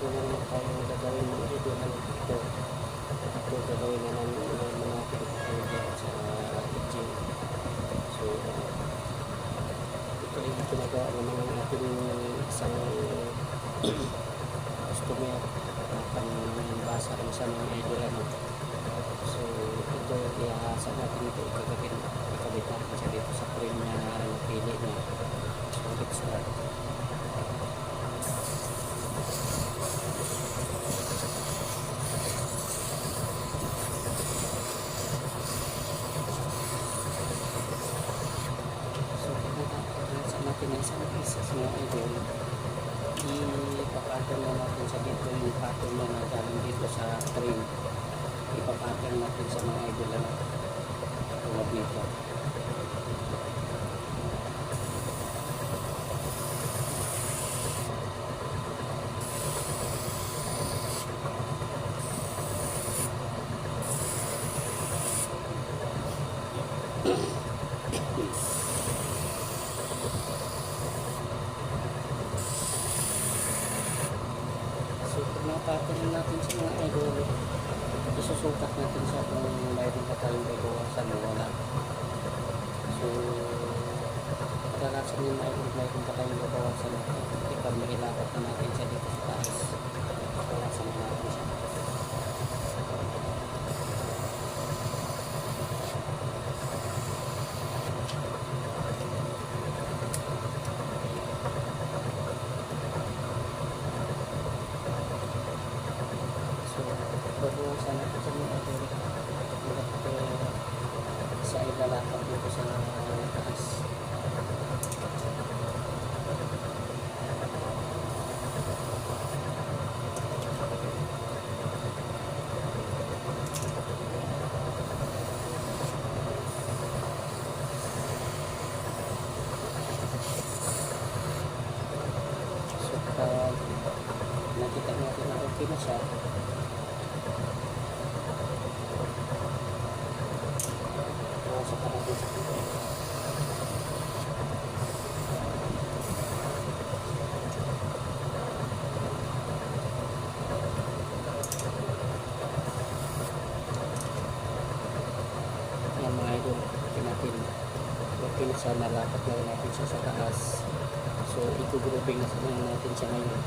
meron na naman tayong gagawin mga idol ano, ito ito gagawin na namin na mga pinagkakaya sa gym so ito yung pinagawa naman ng ating isang customer na panbasa rin sa mga idol ano so ito ihahasa natin ito ikagabit ikabit natin siya dito sa frame na ng isang pieces mga idol, ipapattern na natin sa dito yung pattern na nagaling dito sa frame. Ipapattern natin sa mga idol na tulad nito. So, pag napapattern natin sa mga idol, isusukat natin sa kung mayroon pa tayong babawasan o wala. So, kadalasan yung idol, mayroon pa tayong babawasan. Ipag mailapat na natin siya dito sa taas. Bawasan na natin siya. So, babawasan natin sa mga sa Pumasok ka natin sa dito. Yan mga idol, pinatin. Okay na nalapat na natin siya sa taas. So, i-grouping na natin siya ngayon.